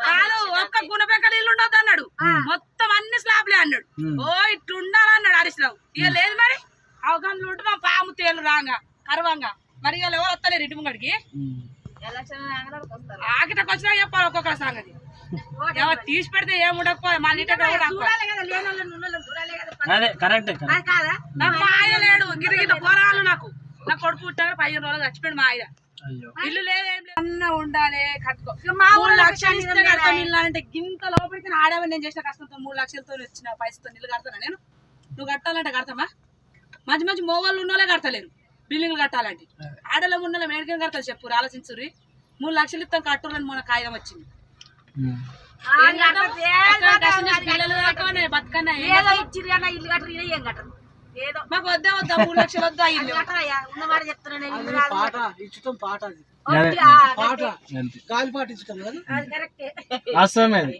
కాదు ఒక్క గుణపెంక నీళ్ళు ఉండొద్దు అన్నాడు. మొత్తం అన్ని స్లాబ్లే అన్నాడు. ఓ ఇట్లా ఉండాలన్నాడు హరీష్ రావు ఇక లేదు మరి అవగాహనలు ఉంటున్నాం పాము తేలు రాంగా కరవంగా. మరి ఇవాళ ఎవరు వస్తలేరు ఇటు ముంగడికి? ఆకిటకు వచ్చినా చెప్పాలి ఒక్కొక్కరి సంగతి. ఎవరు తీసి పెడితే ఏం ఉండకపోయి మా నీట అదే కరెక్ట్ కరెక్ట్. నాకు మా ఆయన లేడు గిరిగిట పోరాలు నాకు. నా కొడుకు పుట్టాక పదిహేను రోజులు చచ్చిపోయాడు మా ఆయన. ఇల్లు లేదేం లేదు. అన్న ఉండాలి కట్టుకో. మూడు లక్షలు ఇస్తే కడతాం ఇల్లు అంటే గింత లోపలికి ఆడవని నేను చేసిన కష్టంతో మూడు లక్షలతో వచ్చిన పైసతో ఇల్లు కడతానా నేను? నువ్వు కట్టాలంటే కడతామా? మంచి మంచి మోగాళ్ళు ఉన్నోళ్ళే కడతలేరు. బిల్డింగ్లు కట్టాలంటే. ఆడలో ఉన్నోళ్ళ మేడికం కడతారు చెప్పు ఆలోచించుర్రి మూడు లక్షలు ఇస్తాం కట్టురని మొన్న కాగితం వచ్చింది. బతుకన్నా ఇల్లు కట్టరు ఏం కట్టరు? మాకు వద్దే వద్దా మూడు లక్షలు వద్దా ఇల్లు. ఉన్నమాట చెప్తున్నాను రాదు పాట ఇచ్చటం పాట అది. అదే. పాట అంతే. గాలి పాట ఇచ్చటం కదా? అది కరెక్టే. వాస్తవమే అది.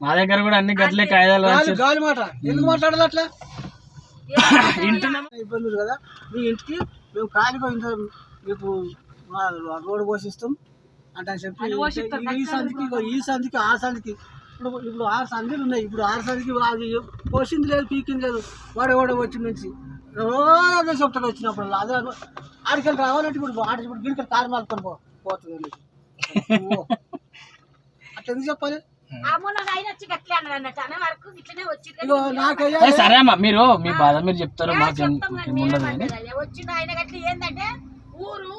మా దగ్గర కూడా అన్ని గట్లే కాయిదాలు గాలి మాట. ఎందుకు మాట్లాడాలి అట్లా? వింటున్నాం ఇబ్బందులు కదా. మీ ఇంటికి మేము ఖాళీగా ఇంత మీకు మా రోడ్డు పోషిస్తాం అంటే అని చెప్పి ఈ సంధికి ఇగో ఈ సంధికి ఆ సంధికి ఇప్పుడు ఇప్పుడు ఆరు సంధులు ఉన్నాయి. ఇప్పుడు ఆరు సంధికి అది పోసింది లేదు పీకింది లేదు. వాడు ఎవడో వచ్చి నుంచి రోజు అదే చెప్తాడు వచ్చినప్పుడు. అదే ఆడికెళ్ళి రావాలంటే ఇప్పుడు ఆడి ఇప్పుడు గిరికెళ్ళి కారు మాలుకొని పో పోతుంది. అట్లా ఎందుకు చెప్పాలి? సరే అమ్మా మీరు మీ బాధ మీరు చెప్తారు మాకు ఉండదు ఏంటంటే ఊరు